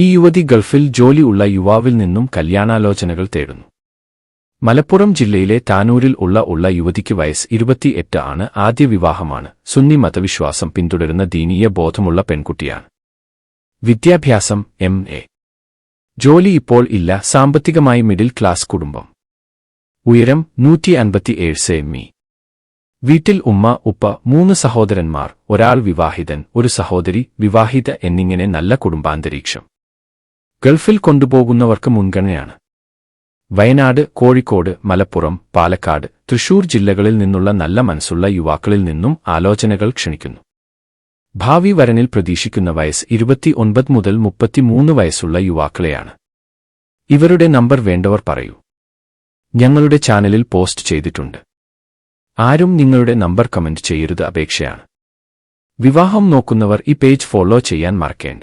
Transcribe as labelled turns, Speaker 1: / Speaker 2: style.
Speaker 1: ഈ യുവതി ഗൾഫിൽ ജോലി ഉള്ള യുവാവിൽ നിന്നും കല്യാണാലോചനകൾ തേടുന്നു. മലപ്പുറം ജില്ലയിലെ താനൂരിൽ ഉള്ള ഉള്ള യുവതിക്ക് വയസ്സ് ഇരുപത്തിയെട്ട് ആണ് ആദ്യ വിവാഹമാണ്. സുന്നി മതവിശ്വാസം പിന്തുടരുന്ന ദീനീയ ബോധമുള്ള പെൺകുട്ടിയാണ്. വിദ്യാഭ്യാസം എം എ. ജോലി ഇപ്പോൾ ഇല്ല സാമ്പത്തികമായി മിഡിൽ ക്ലാസ് കുടുംബം. ഉയരം നൂറ്റി അൻപത്തിയേഴ് സെമി. വീട്ടിൽ ഉമ്മ ഉപ്പ മൂന്ന് സഹോദരന്മാർ ഒരാൾ വിവാഹിതൻ ഒരു സഹോദരി വിവാഹിത എന്നിങ്ങനെ നല്ല കുടുംബാന്തരീക്ഷം. ഗൾഫിൽ കൊണ്ടുപോകുന്നവർക്ക് മുൻഗണനയാണ്. വയനാട് കോഴിക്കോട് മലപ്പുറം പാലക്കാട് തൃശൂർ ജില്ലകളിൽ നിന്നുള്ള നല്ല മനസ്സുള്ള യുവാക്കളിൽ നിന്നും ആലോചനകൾ ക്ഷണിക്കുന്നു. ഭാവി വരനിൽ പ്രതീക്ഷിക്കുന്ന വയസ്സ് ഇരുപത്തിയൊൻപത് മുതൽ മുപ്പത്തിമൂന്ന് വയസ്സുള്ള യുവാക്കളെയാണ്. ഇവരുടെ നമ്പർ വേണ്ടവർ പറയൂ. ഞങ്ങളുടെ ചാനലിൽ പോസ്റ്റ് ചെയ്തിട്ടുണ്ട്. ആരും നിങ്ങളുടെ നമ്പർ കമന്റ് ചെയ്യരുത് അപേക്ഷയാണ്. വിവാഹം നോക്കുന്നവർ ഈ പേജ് ഫോളോ ചെയ്യാൻ മറക്കേണ്ട.